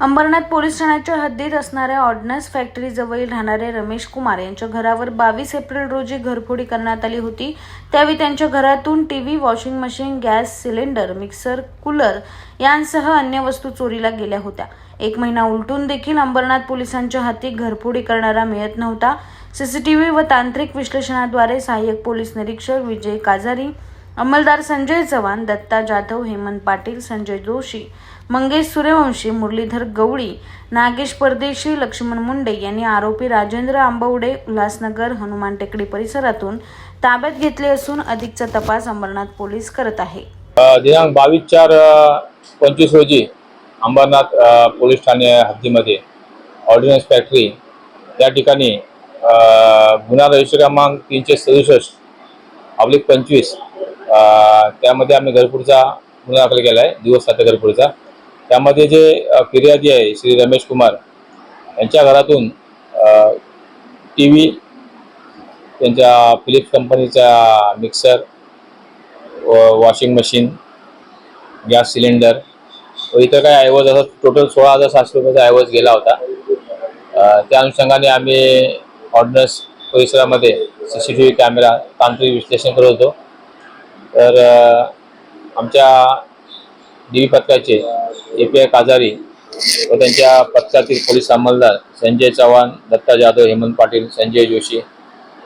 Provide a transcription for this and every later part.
Ambernath police ठाण्याच्या हद्दीत असणाऱ्या ऑर्डनन्स फॅक्टरी जवळील राहणारे रमेश कुमार यांच्या घरावर बावीस एप्रिल रोजी घरफोडी करण्यात आली होती. त्यावेळी त्यांच्या घरातून TV washing machine gas cylinder mixer cooler यांसह अन्य वस्तू चोरीला गेल्या होत्या. एक महिना उलटून देखील अंबरनाथ पोलिसांच्या हाती घरफोडी करणारा मिळत नव्हता. सीसीटीव्ही व तांत्रिक विश्लेषणाद्वारे सहाय्यक पोलीस निरीक्षक विजय काजारी अंमलदार संजय चव्हाण दत्ता जाधव हेमंत पाटील संजय जोशी मंगेश सूर्यवंशी मुरलीधर गवळी नागेश परदेशी लक्ष्मण मुंडे यांनी आरोपी राजेंद्र आंबवडे उल्हासनगर हनुमान टेकडी परिसरातून ताब्यात घेतले असून अधिकचा तपास अंबरनाथ पोलीस करत आहे. दिनांक बावीस चार पंचवीस रोजी अंबरनाथ पोलीस ठाणे हद्दीमध्ये ऑर्डिनन्स फॅक्टरी या ठिकाणी गुन्हा रजिस्टर क्रमांक तीनशे सदुसष्ट ऑब्लिक पंचवीस त्यामध्ये आम्ही घरपुडचा गुन्हा दाखल केला आहे दिवस सात घरपुडचा त्यामध्ये जे फिर्यादी आहे श्री रमेश कुमार यांच्या घरातून टी व्ही त्यांच्या फिलिप्स कंपनीचा mixer washing machine gas cylinder व इतर काही ऐवज असा टोटल सोळा हजार सातशे रुपयाचा ऐवज गेला होता. त्या अनुषंगाने आम्ही ऑर्डनन्स परिसरामध्ये C C T V camera तांत्रिक विश्लेषण करत होतो. तर आमच्या डी पथकाचे ए पी आय काजारी व त्यांच्या पथकातील पोलीस अंमलदार संजय चव्हाण दत्ता जाधव हेमंत पाटील संजय जोशी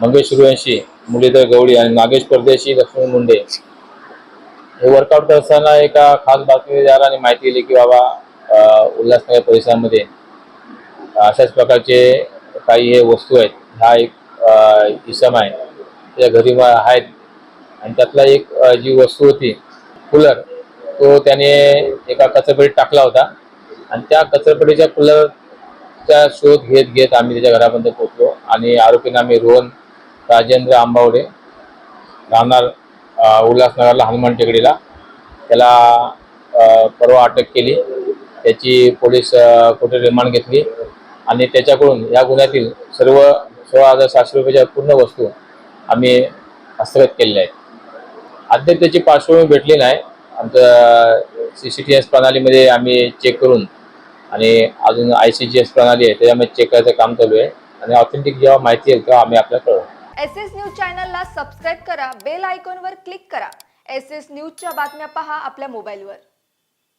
मंगेश सूर्यवंशी मुरलीधर गवळी आणि नागेश परदेशी लक्ष्मण मुंडे हे वर्कआउट करत असताना एका खास बातमीदाराने माहिती दिली की बाबा उल्हासनगर परिसरामध्ये अशाच प्रकारचे काही हे वस्तू आहेत. हा एक इसम आहे. त्या घरी आहेत आणि त्यातला एक जी वस्तू होती कूलर तो त्याने एका कचरपेटीत टाकला होता. आणि त्या कचरपेटीच्या कूलरचा शोध घेत घेत आम्ही त्याच्या घरापर्यंत पोहोचलो. आणि आरोपींना आम्ही रोहन राजेंद्र आंबावडे. राहणार उल्हासनगरला हनुमान टेकडीला. त्याला परवा अटक केली. त्याची पोलीस कुठे कोठे रिमांड घेतली. आणि त्याच्याकडून या गुन्ह्यातील सर्व सोळा हजार सातशे रुपयाच्या पूर्ण वस्तू आम्ही हस्तगत केलेल्या आहेत. अद्याप त्याची पार्श्वभूमी भेटली नाही. आमचं सी सी टी एस प्रणालीमध्ये आम्ही चेक करून आणि अजून आय सी जी एस प्रणाली आहे त्याच्यामध्ये चेक करायचं काम चालू आहे. आणि ऑथेंटिक जेव्हा माहिती येईल तेव्हा आम्ही आपल्याला कळवू. एस एस न्यूज चॅनलला सबस्क्राईब करा बेल आयकॉनवर क्लिक करा. एस एस न्यूजच्या बातम्या पहा आपल्या मोबाईलवर